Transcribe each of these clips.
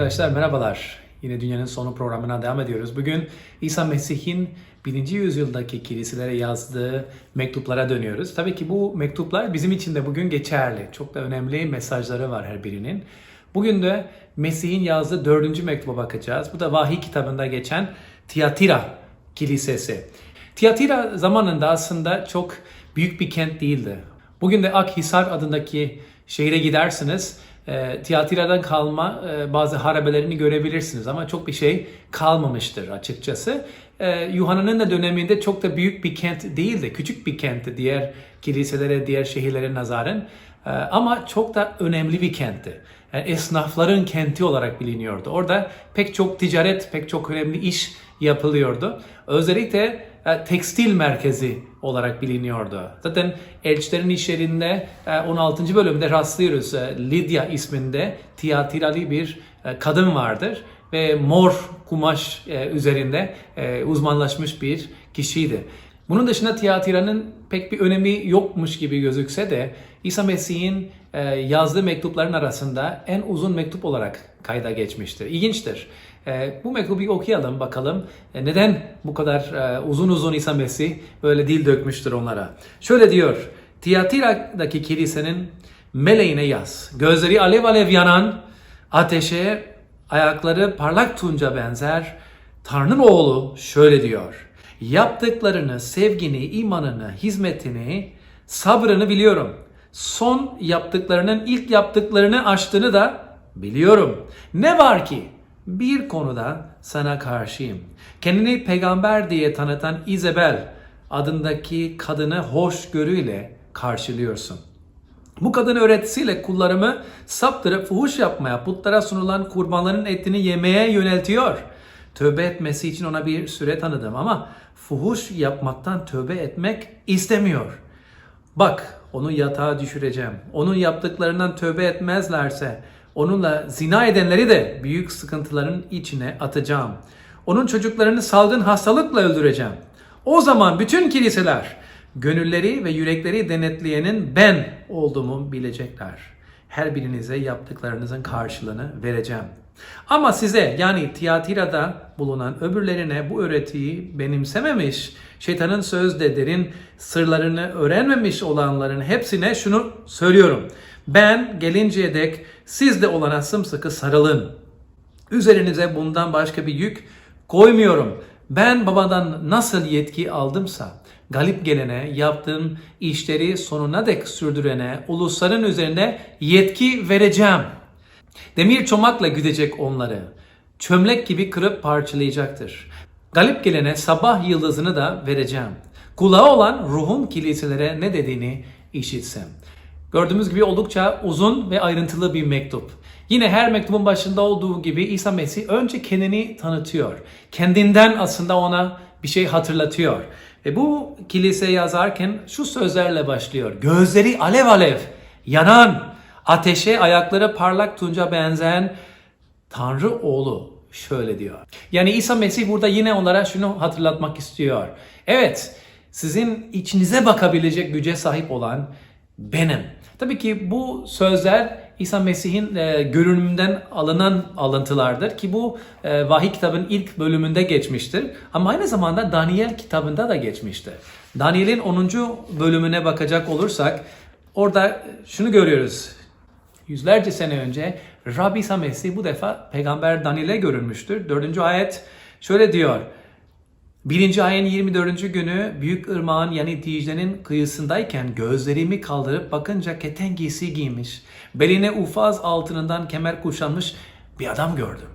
arkadaşlar merhabalar. Yine Dünyanın Sonu programına devam ediyoruz. Bugün İsa Mesih'in 1. yüzyıldaki kiliselere yazdığı mektuplara dönüyoruz. Tabii ki bu mektuplar bizim için de bugün geçerli. Çok da önemli mesajları var her birinin. Bugün de Mesih'in yazdığı dördüncü mektuba bakacağız. Bu da vahiy kitabında geçen Tiyatira Kilisesi. Tiyatira zamanında aslında çok büyük bir kent değildi. Bugün de Akhisar adındaki şehire gidersiniz. E, Tiyatira'dan kalma e, bazı harabelerini görebilirsiniz ama çok bir şey kalmamıştır açıkçası. E, Yuhanna'nın da döneminde çok da büyük bir kent değildi. Küçük bir kentti diğer kiliselere, diğer şehirlere nazaran. E, ama çok da önemli bir kentti. Yani esnafların kenti olarak biliniyordu. Orada pek çok ticaret, pek çok önemli iş yapılıyordu. Özellikle tekstil merkezi olarak biliniyordu. Zaten elçilerin işlerinde e, 16. bölümde rastlıyoruz. E, Lydia isminde Tiyatiralı bir e, kadın vardır ve mor kumaş e, üzerinde e, uzmanlaşmış bir kişiydi. Bunun dışında Tiyatira'nın pek bir önemi yokmuş gibi gözükse de İsa Mesih'in e, yazdığı mektupların arasında en uzun mektup olarak kayda geçmiştir. İlginçtir. E, bu mektubu bir okuyalım bakalım e, neden bu kadar e, uzun uzun İsa Mesih böyle dil dökmüştür onlara. Şöyle diyor, Tiyatira'daki kilisenin meleğine yaz. Gözleri alev alev yanan ateşe ayakları parlak tunca benzer. Tanrı'nın oğlu şöyle diyor. Yaptıklarını, sevgini, imanını, hizmetini, sabrını biliyorum. Son yaptıklarının ilk yaptıklarını aştığını da biliyorum. Ne var ki bir konuda sana karşıyım. Kendini peygamber diye tanıtan İzabel adındaki kadını hoşgörüyle karşılıyorsun. Bu kadın öğretisiyle kullarımı saptırıp fuhuş yapmaya, putlara sunulan kurbanların etini yemeye yöneltiyor. Tövbe etmesi için ona bir süre tanıdım ama fuhuş yapmaktan tövbe etmek istemiyor. Bak onu yatağa düşüreceğim. Onun yaptıklarından tövbe etmezlerse onunla zina edenleri de büyük sıkıntıların içine atacağım. Onun çocuklarını salgın hastalıkla öldüreceğim. O zaman bütün kiliseler gönülleri ve yürekleri denetleyenin ben olduğumu bilecekler. Her birinize yaptıklarınızın karşılığını vereceğim. Ama size yani Tiyatira'da bulunan öbürlerine bu öğretiyi benimsememiş, şeytanın sözde derin sırlarını öğrenmemiş olanların hepsine şunu söylüyorum. Ben gelinceye dek siz de olana sımsıkı sarılın. Üzerinize bundan başka bir yük koymuyorum. Ben babadan nasıl yetki aldımsa, galip gelene, yaptığım işleri sonuna dek sürdürene, ulusların üzerine yetki vereceğim. Demir çomakla güdecek onları. Çömlek gibi kırıp parçalayacaktır. Galip gelene sabah yıldızını da vereceğim. Kulağı olan ruhun kiliselere ne dediğini işitsin. Gördüğümüz gibi oldukça uzun ve ayrıntılı bir mektup. Yine her mektubun başında olduğu gibi İsa Mesih önce kendini tanıtıyor. Kendinden aslında ona bir şey hatırlatıyor. Ve bu kilise yazarken şu sözlerle başlıyor. Gözleri alev alev, yanan, ateşe ayakları parlak tunca benzeyen Tanrı oğlu şöyle diyor. Yani İsa Mesih burada yine onlara şunu hatırlatmak istiyor. Evet, sizin içinize bakabilecek güce sahip olan benim. Tabii ki bu sözler İsa Mesih'in e, görünümünden alınan alıntılardır ki bu e, vahiy kitabın ilk bölümünde geçmiştir. Ama aynı zamanda Daniel kitabında da geçmiştir. Daniel'in 10. bölümüne bakacak olursak orada şunu görüyoruz. Yüzlerce sene önce Rabbi İsa Mesih bu defa peygamber Daniel'e görünmüştür. 4. ayet şöyle diyor. Birinci ayın 24. günü Büyük Irmağın yani Dicle'nin kıyısındayken gözlerimi kaldırıp bakınca keten giysi giymiş, beline ufaz altınından kemer kuşanmış bir adam gördüm.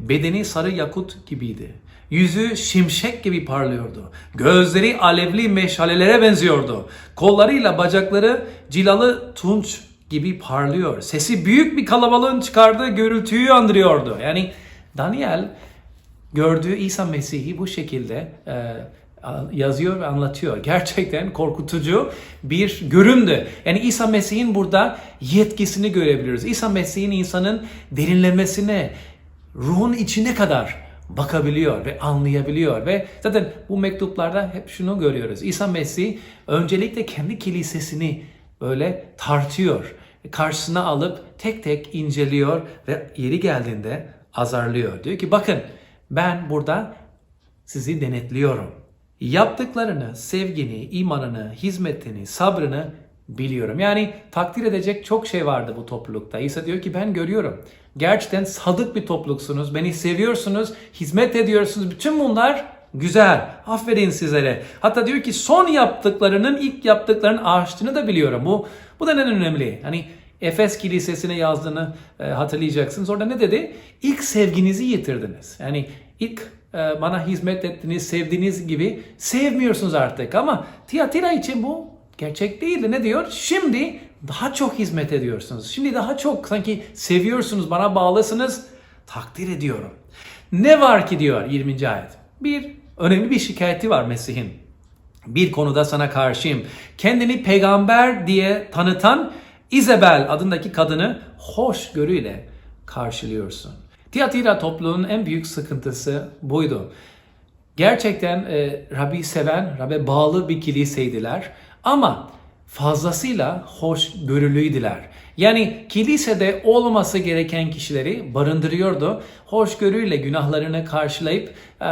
Bedeni sarı yakut gibiydi. Yüzü şimşek gibi parlıyordu. Gözleri alevli meşalelere benziyordu. Kollarıyla bacakları cilalı tunç gibi parlıyor. Sesi büyük bir kalabalığın çıkardığı gürültüyü andırıyordu. Yani Daniel gördüğü İsa Mesih'i bu şekilde e, yazıyor ve anlatıyor. Gerçekten korkutucu bir göründü. Yani İsa Mesih'in burada yetkisini görebiliyoruz. İsa Mesih'in insanın derinlemesine, ruhun içine kadar bakabiliyor ve anlayabiliyor ve zaten bu mektuplarda hep şunu görüyoruz. İsa Mesih öncelikle kendi kilisesini böyle tartıyor. karşısına alıp tek tek inceliyor ve yeri geldiğinde azarlıyor. Diyor ki bakın ben burada sizi denetliyorum. Yaptıklarını, sevgini, imanını, hizmetini, sabrını biliyorum. Yani takdir edecek çok şey vardı bu toplulukta. İsa diyor ki ben görüyorum. Gerçekten sadık bir topluluksunuz. Beni seviyorsunuz, hizmet ediyorsunuz. Bütün bunlar güzel. Aferin sizlere. Hatta diyor ki son yaptıklarının ilk yaptıklarının aştığını da biliyorum. Bu bu da en önemli. Hani Efes Kilisesi'ne yazdığını e, hatırlayacaksınız. Orada ne dedi? İlk sevginizi yitirdiniz. Yani ilk e, bana hizmet ettiniz, sevdiğiniz gibi sevmiyorsunuz artık. Ama Tiyatira için bu gerçek değildi. Ne diyor? Şimdi daha çok hizmet ediyorsunuz. Şimdi daha çok sanki seviyorsunuz, bana bağlısınız. Takdir ediyorum. Ne var ki diyor 20. ayet. Bir önemli bir şikayeti var Mesih'in. Bir konuda sana karşıyım. Kendini peygamber diye tanıtan Isabel adındaki kadını hoşgörüyle karşılıyorsun. Tiyatira topluluğunun en büyük sıkıntısı buydu. Gerçekten e, Rabbi seven, Rabbe bağlı bir kiliseydiler ama fazlasıyla hoşgörülüydüler. Yani kilisede olması gereken kişileri barındırıyordu. Hoşgörüyle günahlarını karşılayıp e,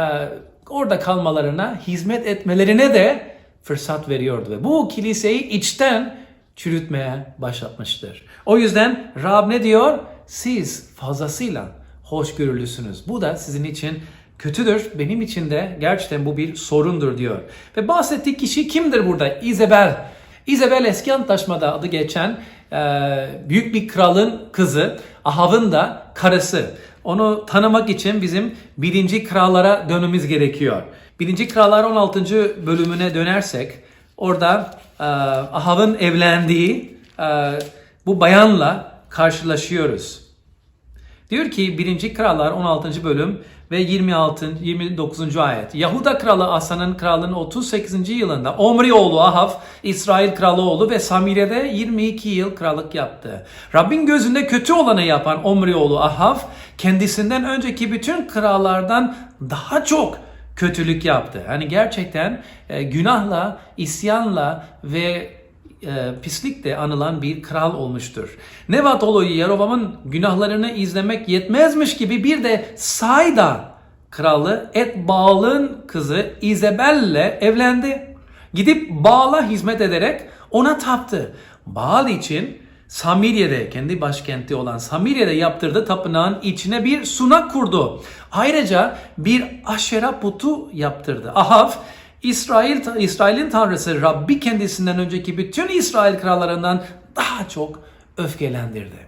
orada kalmalarına, hizmet etmelerine de fırsat veriyordu. Ve bu kiliseyi içten çürütmeye başlatmıştır. O yüzden Rab ne diyor? Siz fazlasıyla hoşgörülüsünüz. Bu da sizin için kötüdür. Benim için de gerçekten bu bir sorundur diyor. Ve bahsettiği kişi kimdir burada? Isabel. Isabel eski antlaşmada adı geçen e, büyük bir kralın kızı. Ahav'ın da karısı. Onu tanımak için bizim birinci krallara dönmemiz gerekiyor. Birinci Krallar 16. bölümüne dönersek orada e, Ahav'ın evlendiği e, bu bayanla karşılaşıyoruz. Diyor ki 1. Krallar 16. bölüm ve 26. 29. ayet. Yahuda kralı Asa'nın kralının 38. yılında Omri oğlu Ahav İsrail kralı oldu ve Samire'de 22 yıl krallık yaptı. Rabbin gözünde kötü olanı yapan Omri oğlu Ahav kendisinden önceki bütün krallardan daha çok kötülük yaptı. Hani gerçekten e, günahla, isyanla ve e, pislikle anılan bir kral olmuştur. Nevat olayı Yerovam'ın günahlarını izlemek yetmezmiş gibi bir de Sayda kralı Etbal'ın kızı İzebel'le evlendi. Gidip Baal'a hizmet ederek ona taptı. Baal için Samiriye'de kendi başkenti olan Samiriye'de yaptırdığı tapınağın içine bir sunak kurdu. Ayrıca bir aşera putu yaptırdı. Ahav İsrail İsrail'in tanrısı Rabbi kendisinden önceki bütün İsrail krallarından daha çok öfkelendirdi.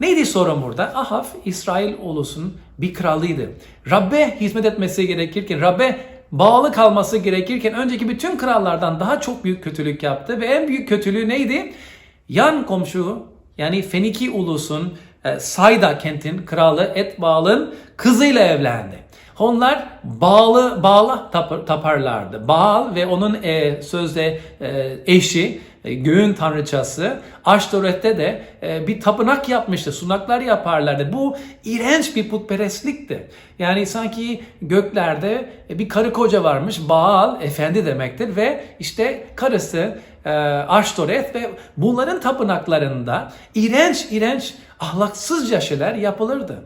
Neydi sorun burada? Ahav İsrail ulusun bir kralıydı. Rabbe hizmet etmesi gerekirken, Rabbe bağlı kalması gerekirken önceki bütün krallardan daha çok büyük kötülük yaptı ve en büyük kötülüğü neydi? Yan komşu yani Feniki ulusun e, Sayda kentin kralı Etbal'ın kızıyla evlendi. Onlar bağlı bağla tapar, taparlardı. Baal ve onun e, sözde e, eşi göğün tanrıçası Aştoret'te de e, bir tapınak yapmıştı. Sunaklar yaparlardı. Bu iğrenç bir putperestlikti. Yani sanki göklerde e, bir karı koca varmış. Baal efendi demektir ve işte karısı e, Aştoret ve bunların tapınaklarında iğrenç iğrenç ahlaksızca şeyler yapılırdı.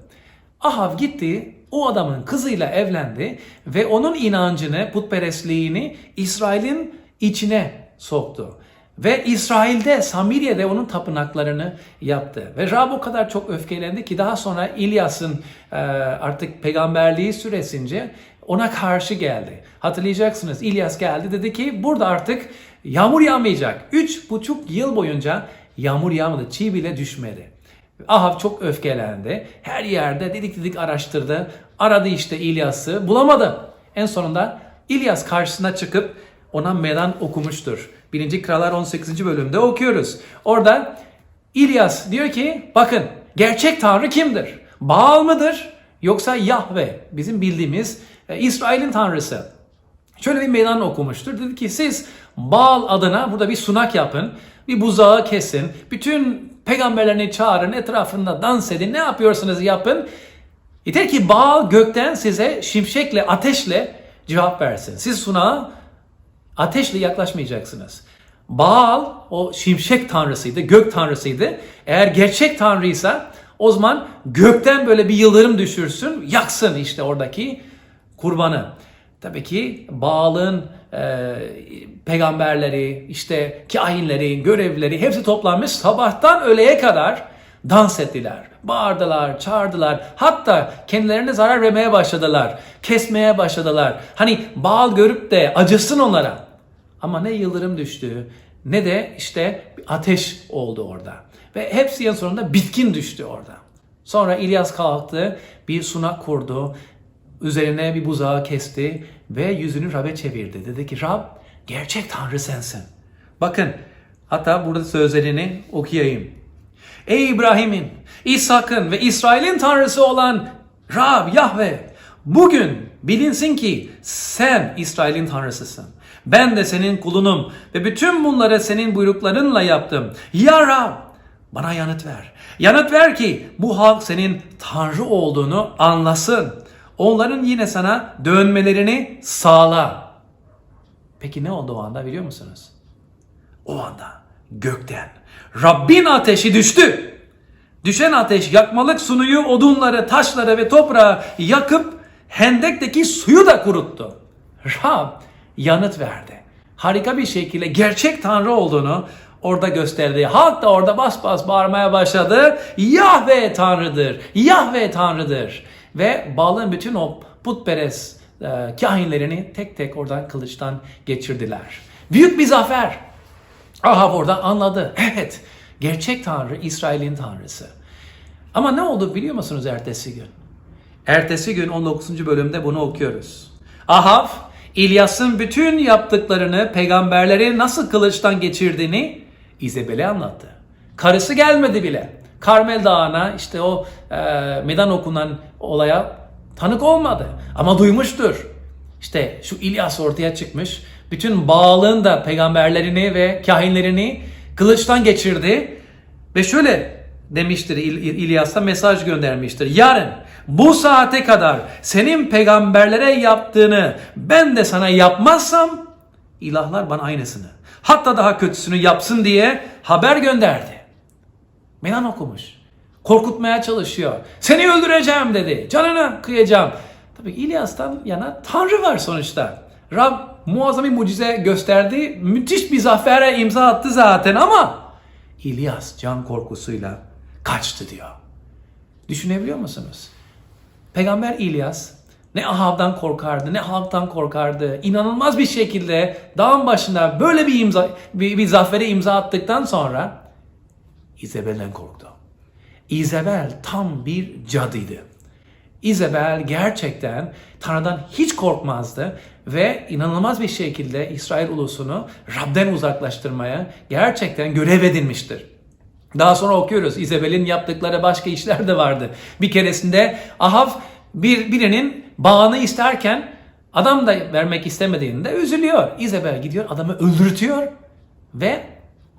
Ahav gitti o adamın kızıyla evlendi ve onun inancını, putperestliğini İsrail'in içine soktu. Ve İsrail'de, Samiriye'de onun tapınaklarını yaptı. Ve Rab o kadar çok öfkelendi ki daha sonra İlyas'ın e, artık peygamberliği süresince ona karşı geldi. Hatırlayacaksınız İlyas geldi dedi ki burada artık yağmur yağmayacak. Üç buçuk yıl boyunca yağmur yağmadı, çiğ bile düşmedi. Ahav çok öfkelendi. Her yerde dedik dedik araştırdı. Aradı işte İlyas'ı. Bulamadı. En sonunda İlyas karşısına çıkıp ona meydan okumuştur. 1. Krallar 18. bölümde okuyoruz. Orada İlyas diyor ki bakın gerçek tanrı kimdir? Baal mıdır? Yoksa Yahve bizim bildiğimiz e, İsrail'in tanrısı. Şöyle bir meydan okumuştur. Dedi ki siz Baal adına burada bir sunak yapın. Bir buzağı kesin. Bütün peygamberlerini çağırın. Etrafında dans edin. Ne yapıyorsanız yapın. Yeter ki Baal gökten size şimşekle, ateşle cevap versin. Siz sunağa ateşle yaklaşmayacaksınız. Baal o şimşek tanrısıydı, gök tanrısıydı. Eğer gerçek tanrıysa o zaman gökten böyle bir yıldırım düşürsün, yaksın işte oradaki kurbanı. Tabii ki Baal'ın e, peygamberleri, işte kahinleri, görevlileri hepsi toplanmış sabahtan öğleye kadar dans ettiler. Bağırdılar, çağırdılar. Hatta kendilerine zarar vermeye başladılar. Kesmeye başladılar. Hani Baal görüp de acısın onlara. Ama ne yıldırım düştü ne de işte ateş oldu orada. Ve hepsi en sonunda bitkin düştü orada. Sonra İlyas kalktı, bir sunak kurdu, üzerine bir buzağı kesti ve yüzünü Rab'be çevirdi. Dedi ki Rab gerçek Tanrı sensin. Bakın hatta burada sözlerini okuyayım. Ey İbrahim'in, İshak'ın ve İsrail'in Tanrısı olan Rab, Yahve, bugün bilinsin ki sen İsrail'in Tanrısısın. Ben de senin kulunum ve bütün bunları senin buyruklarınla yaptım. Ya Rab, bana yanıt ver. Yanıt ver ki bu halk senin Tanrı olduğunu anlasın. Onların yine sana dönmelerini sağla. Peki ne oldu o anda biliyor musunuz? O anda gökten Rabbin ateşi düştü. Düşen ateş yakmalık sunuyu, odunları, taşları ve toprağı yakıp hendekteki suyu da kuruttu. Rab yanıt verdi. Harika bir şekilde gerçek Tanrı olduğunu orada gösterdi. Halk da orada bas bas bağırmaya başladı. Yahve Tanrı'dır, Yahve Tanrı'dır. Ve Baal'ın bütün o putperest e, kahinlerini tek tek oradan kılıçtan geçirdiler. Büyük bir zafer. Ahab orada anladı. Evet, gerçek Tanrı İsrail'in Tanrısı. Ama ne oldu biliyor musunuz ertesi gün? Ertesi gün 19. bölümde bunu okuyoruz. Ahab, İlyas'ın bütün yaptıklarını, peygamberleri nasıl kılıçtan geçirdiğini İzebel'e anlattı. Karısı gelmedi bile. Karmel Dağı'na işte o e, meydan okunan olaya tanık olmadı. Ama duymuştur. İşte şu İlyas ortaya çıkmış. Bütün Baal'ın da peygamberlerini ve kahinlerini kılıçtan geçirdi. Ve şöyle demiştir İl- İl- İlyas'a mesaj göndermiştir. Yarın bu saate kadar senin peygamberlere yaptığını ben de sana yapmazsam ilahlar bana aynısını hatta daha kötüsünü yapsın diye haber gönderdi. Meydan okumuş. Korkutmaya çalışıyor. Seni öldüreceğim dedi. Canını kıyacağım. Tabii İlyas'tan yana Tanrı var sonuçta. Rab muazzam bir mucize gösterdi. Müthiş bir zafere imza attı zaten ama İlyas can korkusuyla kaçtı diyor. Düşünebiliyor musunuz? Peygamber İlyas ne Ahab'dan korkardı, ne halktan korkardı. İnanılmaz bir şekilde dağın başında böyle bir imza bir, bir zafere imza attıktan sonra İzabel'den korktu. İzabel tam bir cadıydı. İzabel gerçekten Tanrı'dan hiç korkmazdı ve inanılmaz bir şekilde İsrail ulusunu Rab'den uzaklaştırmaya gerçekten görev edinmiştir. Daha sonra okuyoruz İzabel'in yaptıkları başka işler de vardı. Bir keresinde Ahav bir birinin bağını isterken adam da vermek istemediğinde üzülüyor. İzabel gidiyor adamı öldürtüyor ve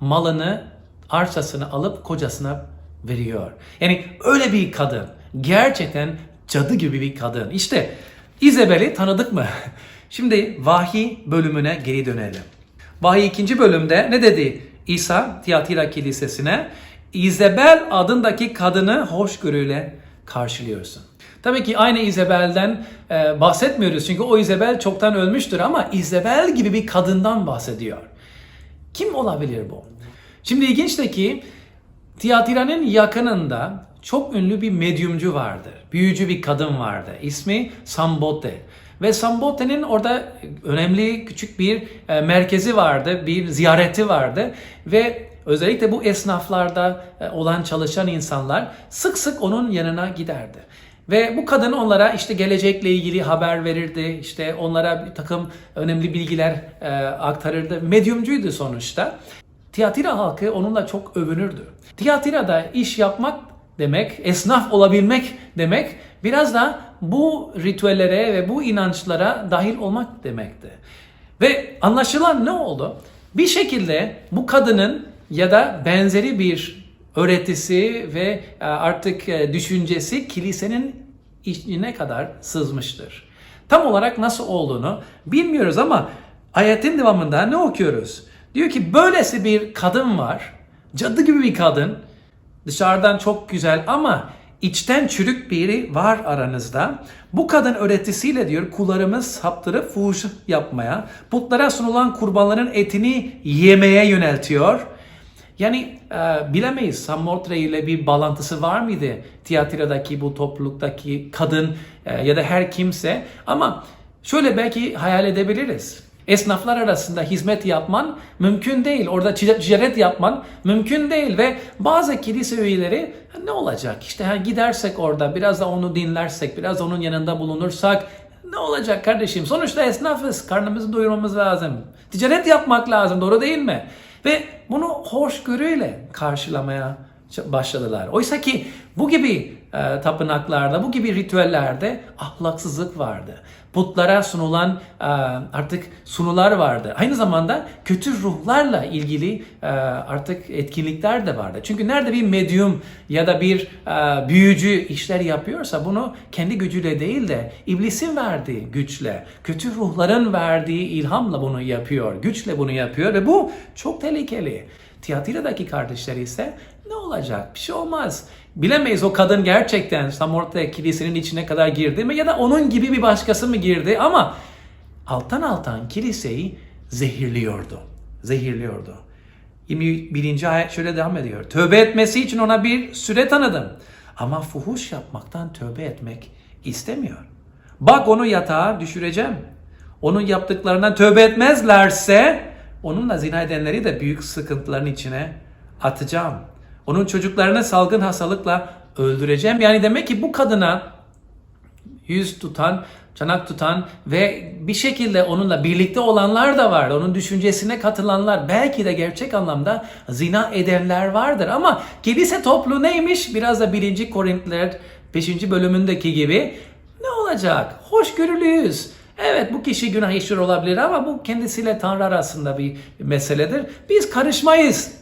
malını, arçasını alıp kocasına veriyor. Yani öyle bir kadın. Gerçekten cadı gibi bir kadın. İşte İzabel'i tanıdık mı? Şimdi vahiy bölümüne geri dönelim. Vahiy ikinci bölümde ne dedi İsa Tiyatira Kilisesi'ne? İzabel adındaki kadını hoşgörüyle karşılıyorsun. Tabii ki aynı İzabel'den e, bahsetmiyoruz çünkü o İzabel çoktan ölmüştür ama İzabel gibi bir kadından bahsediyor. Kim olabilir bu? Şimdi ilginç de ki Tiyatira'nın yakınında çok ünlü bir medyumcu vardı. Büyücü bir kadın vardı. İsmi Sambote. Ve Sambote'nin orada önemli küçük bir e, merkezi vardı, bir ziyareti vardı ve özellikle bu esnaflarda e, olan çalışan insanlar sık sık onun yanına giderdi. Ve bu kadın onlara işte gelecekle ilgili haber verirdi, işte onlara bir takım önemli bilgiler e, aktarırdı. Medyumcuydu sonuçta. Tiyatira halkı onunla çok övünürdü. Tiyatira'da iş yapmak demek, esnaf olabilmek demek biraz da bu ritüellere ve bu inançlara dahil olmak demekti. Ve anlaşılan ne oldu? Bir şekilde bu kadının ya da benzeri bir öğretisi ve e, artık e, düşüncesi kilisenin içine kadar sızmıştır. Tam olarak nasıl olduğunu bilmiyoruz ama ayetin devamında ne okuyoruz? Diyor ki böylesi bir kadın var. Cadı gibi bir kadın. Dışarıdan çok güzel ama içten çürük biri var aranızda. Bu kadın öğretisiyle diyor kullarımız saptırıp fuhuş yapmaya, putlara sunulan kurbanların etini yemeye yöneltiyor. Yani e, bilemeyiz Samortre ile bir bağlantısı var mıydı tiyatrodaki bu topluluktaki kadın e, ya da her kimse ama şöyle belki hayal edebiliriz. Esnaflar arasında hizmet yapman mümkün değil. Orada tic- ticaret yapman mümkün değil ve bazı kilise üyeleri "Ha, ne olacak işte ha, gidersek orada biraz da onu dinlersek biraz onun yanında bulunursak ne olacak kardeşim? Sonuçta esnafız. Karnımızı doyurmamız lazım. Ticaret yapmak lazım. Doğru değil mi? Ve bunu hoşgörüyle karşılamaya başladılar. Oysa ki bu gibi e, tapınaklarda, bu gibi ritüellerde ahlaksızlık vardı. Putlara sunulan e, artık sunular vardı. Aynı zamanda kötü ruhlarla ilgili e, artık etkinlikler de vardı. Çünkü nerede bir medyum ya da bir e, büyücü işler yapıyorsa bunu kendi gücüyle değil de iblisin verdiği güçle, kötü ruhların verdiği ilhamla bunu yapıyor, güçle bunu yapıyor ve bu çok tehlikeli. Tiyatro'daki kardeşler ise ne olacak? Bir şey olmaz. Bilemeyiz o kadın gerçekten Samorta kilisenin içine kadar girdi mi ya da onun gibi bir başkası mı girdi ama alttan alttan kiliseyi zehirliyordu. Zehirliyordu. 21. ayet şöyle devam ediyor. Tövbe etmesi için ona bir süre tanıdım. Ama fuhuş yapmaktan tövbe etmek istemiyor. Bak onu yatağa düşüreceğim. Onun yaptıklarından tövbe etmezlerse onunla zina edenleri de büyük sıkıntıların içine atacağım. Onun çocuklarını salgın hastalıkla öldüreceğim. Yani demek ki bu kadına yüz tutan, çanak tutan ve bir şekilde onunla birlikte olanlar da vardı. Onun düşüncesine katılanlar, belki de gerçek anlamda zina edenler vardır. Ama kilise topluluğu neymiş? Biraz da 1. Korintliler 5. bölümündeki gibi ne olacak? Hoşgörülüyüz. Evet bu kişi günah işler olabilir ama bu kendisiyle Tanrı arasında bir meseledir. Biz karışmayız.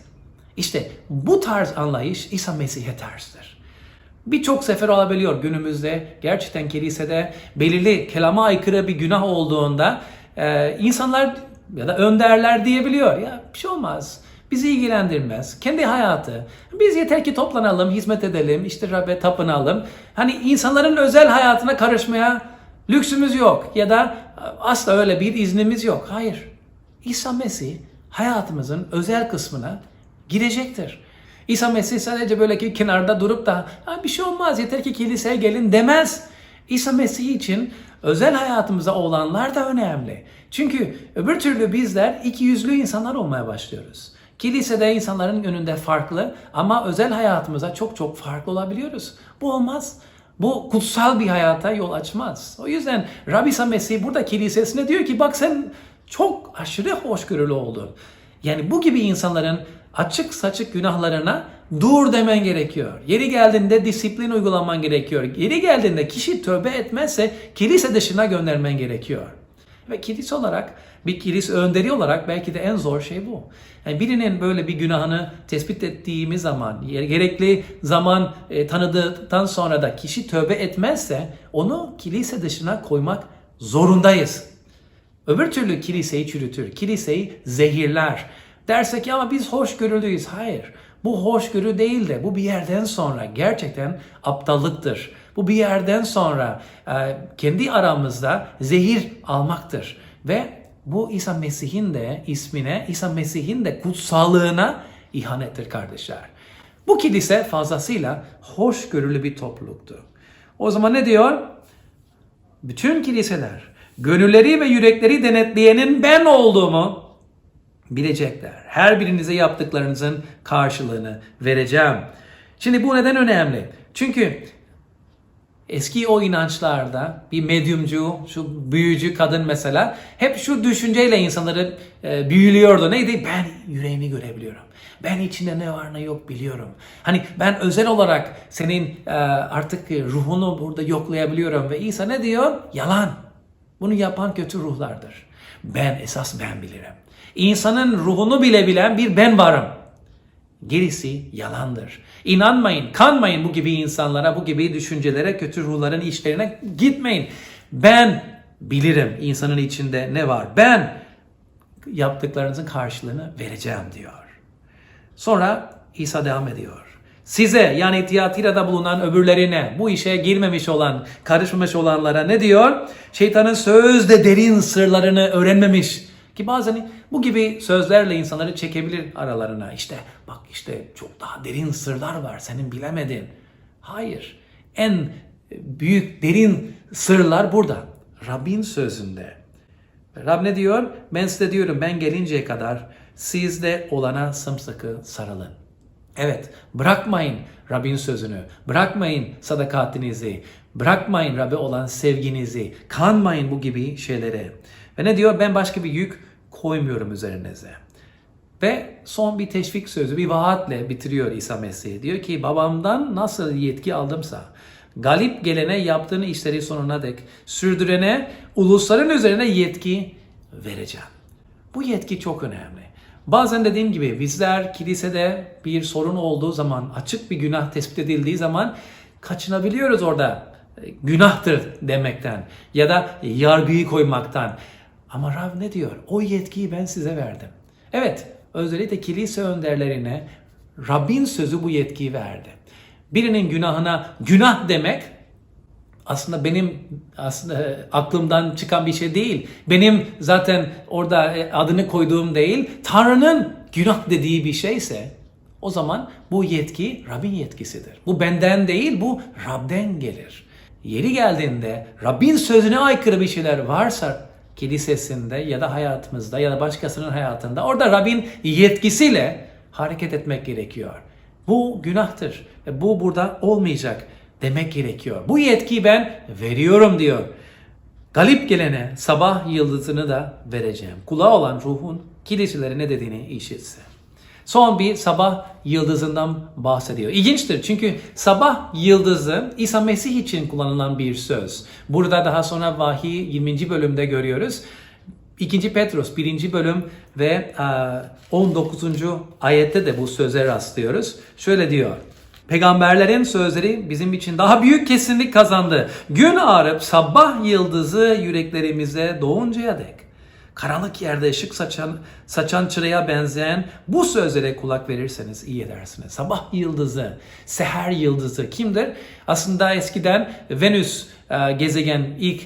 İşte bu tarz anlayış İsa Mesih'e terstir. Birçok sefer olabiliyor günümüzde gerçekten kilisede belirli kelama aykırı bir günah olduğunda e, insanlar ya da önderler diyebiliyor. Ya bir şey olmaz. Bizi ilgilendirmez. Kendi hayatı. Biz yeter ki toplanalım, hizmet edelim, işte Rabbe tapınalım. Hani insanların özel hayatına karışmaya lüksümüz yok ya da asla öyle bir iznimiz yok. Hayır. İsa Mesih hayatımızın özel kısmına girecektir. İsa Mesih sadece böyle ki kenarda durup da "Ha, bir şey olmaz yeter ki kiliseye gelin demez. İsa Mesih için özel hayatımızda olanlar da önemli. Çünkü öbür türlü bizler iki yüzlü insanlar olmaya başlıyoruz. Kilisede insanların önünde farklı ama özel hayatımıza çok çok farklı olabiliyoruz. Bu olmaz. Bu kutsal bir hayata yol açmaz. O yüzden Rabbi İsa Mesih burada kilisesine diyor ki bak sen çok aşırı hoşgörülü oldun. Yani bu gibi insanların açık saçık günahlarına dur demen gerekiyor. Yeri geldiğinde disiplin uygulaman gerekiyor. Yeri geldiğinde kişi tövbe etmezse kilise dışına göndermen gerekiyor. Ve kilise olarak, bir kilise önderi olarak belki de en zor şey bu. Yani birinin böyle bir günahını tespit ettiğimiz zaman, gerekli zaman e, tanıdıktan sonra da kişi tövbe etmezse onu kilise dışına koymak zorundayız. Öbür türlü kiliseyi çürütür, kiliseyi zehirler. Derse ki ama biz hoşgörülüyüz. Hayır. Bu hoşgörü değil de bu bir yerden sonra gerçekten aptallıktır. Bu bir yerden sonra e, kendi aramızda zehir almaktır. Ve bu İsa Mesih'in de ismine, İsa Mesih'in de kutsallığına ihanettir kardeşler. Bu kilise fazlasıyla hoşgörülü bir topluluktu. O zaman ne diyor? Bütün kiliseler gönülleri ve yürekleri denetleyenin ben olduğumu bilecekler. Her birinize yaptıklarınızın karşılığını vereceğim. Şimdi bu neden önemli? Çünkü eski o inançlarda bir medyumcu, şu büyücü kadın mesela hep şu düşünceyle insanları e, büyülüyordu. Neydi? Ben yüreğini görebiliyorum. Ben içinde ne var ne yok biliyorum. Hani ben özel olarak senin e, artık ruhunu burada yoklayabiliyorum. Ve İsa ne diyor? Yalan. Bunu yapan kötü ruhlardır. Ben esas ben bilirim. İnsanın ruhunu bile bilen bir ben varım. Gerisi yalandır. İnanmayın, kanmayın bu gibi insanlara, bu gibi düşüncelere, kötü ruhların işlerine gitmeyin. Ben bilirim insanın içinde ne var. Ben yaptıklarınızın karşılığını vereceğim diyor. Sonra İsa devam ediyor. Size yani Tiyatira'da bulunan öbürlerine, bu işe girmemiş olan, karışmamış olanlara ne diyor? Şeytanın sözde derin sırlarını öğrenmemiş. Ki bazen bu gibi sözlerle insanları çekebilir aralarına. İşte bak işte çok daha derin sırlar var senin bilemedin. Hayır. En büyük derin sırlar burada. Rabbin sözünde. Rab ne diyor? Ben size diyorum ben gelinceye kadar siz de olana sımsıkı sarılın. Evet bırakmayın Rabbin sözünü, bırakmayın sadakatinizi, bırakmayın Rabbe olan sevginizi, kanmayın bu gibi şeylere. Ve ne diyor? Ben başka bir yük koymuyorum üzerinize. Ve son bir teşvik sözü, bir vaatle bitiriyor İsa Mesih. Diyor ki babamdan nasıl yetki aldımsa, galip gelene yaptığını işleri sonuna dek, sürdürene ulusların üzerine yetki vereceğim. Bu yetki çok önemli. Bazen dediğim gibi bizler kilisede bir sorun olduğu zaman, açık bir günah tespit edildiği zaman kaçınabiliyoruz orada e, günahtır demekten ya da yargıyı koymaktan. Ama Rab ne diyor? O yetkiyi ben size verdim. Evet, özellikle kilise önderlerine Rabbin sözü bu yetkiyi verdi. Birinin günahına günah demek aslında benim aslında e, aklımdan çıkan bir şey değil. Benim zaten orada e, adını koyduğum değil. Tanrı'nın günah dediği bir şeyse o zaman bu yetki Rabbin yetkisidir. Bu benden değil, bu Rab'den gelir. Yeri geldiğinde Rabbin sözüne aykırı bir şeyler varsa kilisesinde ya da hayatımızda ya da başkasının hayatında orada Rabbin yetkisiyle hareket etmek gerekiyor. Bu günahtır. Bu burada olmayacak demek gerekiyor. Bu yetkiyi ben veriyorum diyor. Galip gelene sabah yıldızını da vereceğim. Kulağı olan ruhun kiliselere ne dediğini işitsin. Son bir sabah yıldızından bahsediyor. İlginçtir çünkü sabah yıldızı İsa Mesih için kullanılan bir söz. Burada daha sonra vahiy 20. bölümde görüyoruz. 2. Petrus 1. bölüm ve e, 19. ayette de bu söze rastlıyoruz. Şöyle diyor. Peygamberlerin sözleri bizim için daha büyük kesinlik kazandı. Gün ağrıp sabah yıldızı yüreklerimize doğuncaya dek. Karanlık yerde ışık saçan, saçan çıraya benzeyen bu sözlere kulak verirseniz iyi edersiniz. Sabah yıldızı, seher yıldızı kimdir? Aslında eskiden Venüs e, gezegen ilk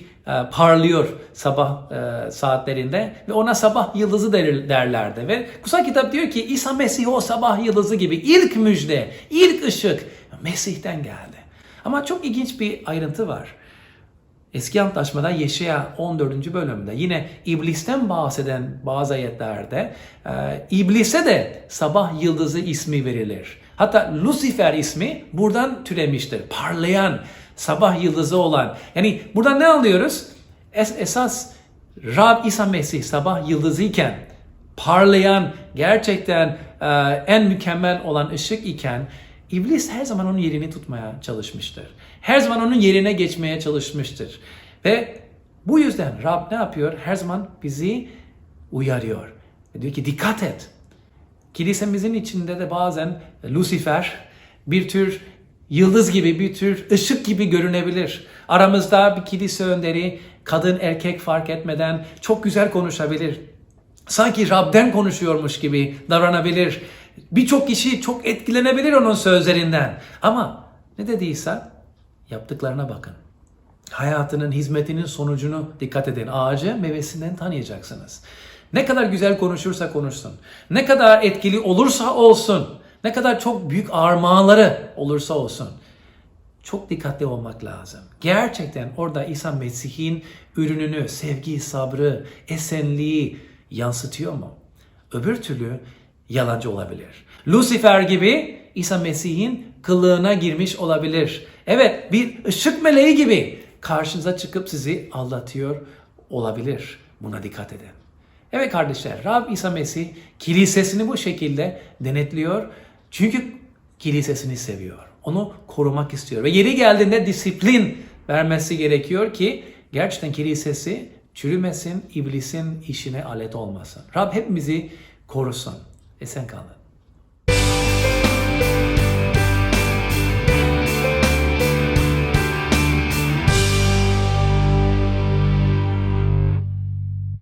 parlıyor sabah e, saatlerinde ve ona sabah yıldızı der, derlerdi. Ve kutsal kitap diyor ki İsa Mesih o sabah yıldızı gibi ilk müjde, ilk ışık Mesih'ten geldi. Ama çok ilginç bir ayrıntı var. Eski Antlaşma'da Yeşaya 14. bölümde yine iblisten bahseden bazı ayetlerde e, iblise de sabah yıldızı ismi verilir. Hatta Lucifer ismi buradan türemiştir. Parlayan, sabah yıldızı olan. Yani buradan ne anlıyoruz? Es esas Rab İsa Mesih sabah yıldızı iken parlayan, gerçekten e, en mükemmel olan ışık iken İblis her zaman onun yerini tutmaya çalışmıştır. Her zaman onun yerine geçmeye çalışmıştır. Ve bu yüzden Rab ne yapıyor? Her zaman bizi uyarıyor. Diyor ki dikkat et. Kilisemizin içinde de bazen Lucifer bir tür yıldız gibi, bir tür ışık gibi görünebilir. Aramızda bir kilise önderi kadın erkek fark etmeden çok güzel konuşabilir. Sanki Rab'den konuşuyormuş gibi davranabilir. Birçok kişi çok etkilenebilir onun sözlerinden. Ama ne dediyse yaptıklarına bakın. Hayatının, hizmetinin sonucunu dikkat edin. Ağacı meyvesinden tanıyacaksınız. Ne kadar güzel konuşursa konuşsun. Ne kadar etkili olursa olsun. Ne kadar çok büyük armağanları olursa olsun. Çok dikkatli olmak lazım. Gerçekten orada İsa Mesih'in ürününü, sevgi, sabrı, esenliği yansıtıyor mu? Öbür türlü yalancı olabilir. Lucifer gibi İsa Mesih'in kılığına girmiş olabilir. Evet bir ışık meleği gibi karşınıza çıkıp sizi aldatıyor olabilir. Buna dikkat edin. Evet kardeşler Rab İsa Mesih kilisesini bu şekilde denetliyor. Çünkü kilisesini seviyor. Onu korumak istiyor. Ve yeri geldiğinde disiplin vermesi gerekiyor ki gerçekten kilisesi çürümesin, iblisin işine alet olmasın. Rab hepimizi korusun. Esen kalın.